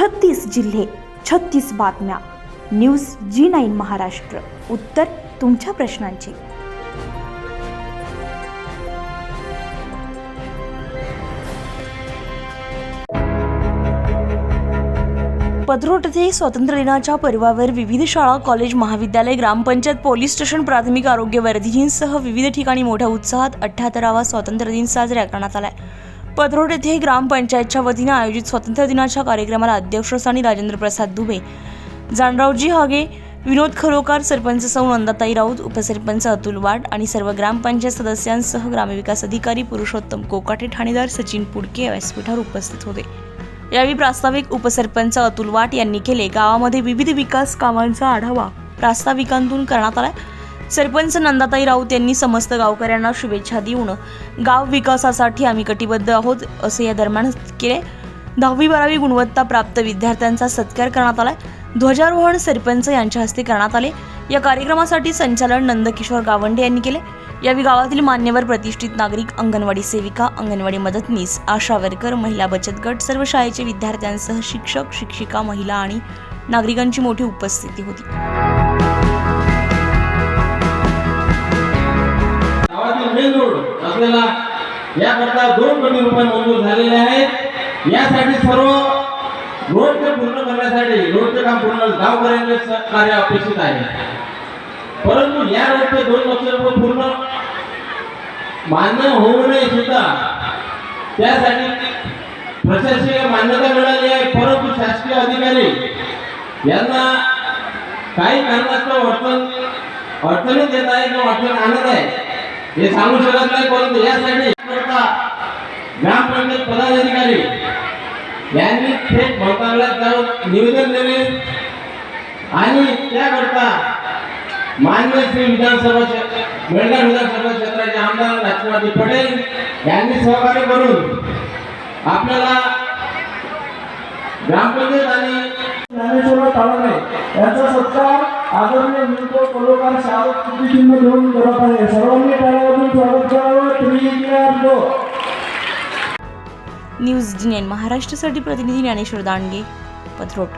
छत्तीस जिल्हे छत्तीस बातम्या. News Zee nine Maharashtra. उत्तर तुमच्या प्रश्नांची. पदरोट येथे स्वातंत्र्य दिनाच्या पर्वावर विविध शाळा कॉलेज महाविद्यालय ग्रामपंचायत पोलीस स्टेशन प्राथमिक आरोग्य वर्धिनींसह विविध ठिकाणी मोठ्या उत्साहात अठ्ठ्याहत्तरावा स्वातंत्र्य दिन साजरा करण्यात आलाय. पदरोट येथे ग्रामपंचायतच्या वतीनं आयोजित स्वातंत्र्य दिनाच्या कार्यक्रमाला अध्यक्षस्थानी राजेंद्र प्रसाद दुबे जानरावजी हागे विनोद खरोकार सरपंच सौ नंदाताई राऊत उपसरपंच अतुल वाट आणि सर्व ग्रामपंचायत सदस्यांसह ग्रामविकास अधिकारी पुरुषोत्तम कोकाटे ठाणेदार सचिन पुडके व्यासपीठावर उपस्थित होते. यावेळी प्रास्ताविक उपसरपंच अतुल वाट यांनी केले. गावामध्ये विविध विकास कामांचा आढावा प्रास्ताविकांतून करण्यात आला. सरपंच नंदाताई राऊत यांनी समस्त गावकऱ्यांना शुभेच्छा देऊन गाव विकासासाठी आम्ही कटिबद्ध आहोत असे या दरम्यान केले. दहावी बारावी गुणवत्ता प्राप्त विद्यार्थ्यांचा सत्कार करण्यात आला ध्वजारोहण सरपंच यांच्या हस्ते करण्यात आले. या कार्यक्रमासाठी संचालन नंदकिशोर गावंडे यांनी केले. यावेळी गावातील मान्यवर प्रतिष्ठित नागरिक अंगणवाडी सेविका अंगणवाडी मदतनीस आशा वर्कर महिला बचत गट सर्व शाळेचे विद्यार्थ्यांसह शिक्षक शिक्षिका महिला आणि नागरिकांची मोठी उपस्थिती होती. आपल्याला याकरता दोन कोटी रुपये मंजूर झालेले आहेत. यासाठी सर्व रोडचे पूर्ण करण्यासाठी रोडचे काम पूर्ण गावकऱ्यांचे सहकार्य अपेक्षित आहे. परंतु या रोडचे दोन लक्ष रुपये पूर्ण मान्य होऊ नये सुद्धा त्यासाठी प्रशासकीय मान्यता मिळाली आहे. परंतु शासकीय अधिकारी यांना काही कारणास्तव अडचण अडचणीत येत आहे किंवा अडचण आणत आहे. हे सांगू शकत नाही परंतु यासाठी करता ग्रामपंचायत पदाधिकारी यांनी थेट मंत्रालयात जाऊन निवेदन दिले. आणि त्याकरता मान्य श्री विधानसभा क्षेत्र मेळघाट विधानसभा क्षेत्राचे आमदार राजकुमारजी पटेल यांनी सहकार्य करून आपल्याला ग्रामपंचायत आणि ज्ञानेश्वर तावणे यांचा सत्कार आदरणीय मिळतो कलोकार शाळेत कृतीचिन्ह घेऊन करत आहे. सर्वांनी त्याला न्यूज जी महाराष्ट्रासाठी प्रतिनिधी ज्ञानेश्वर दांडगे पथरोट.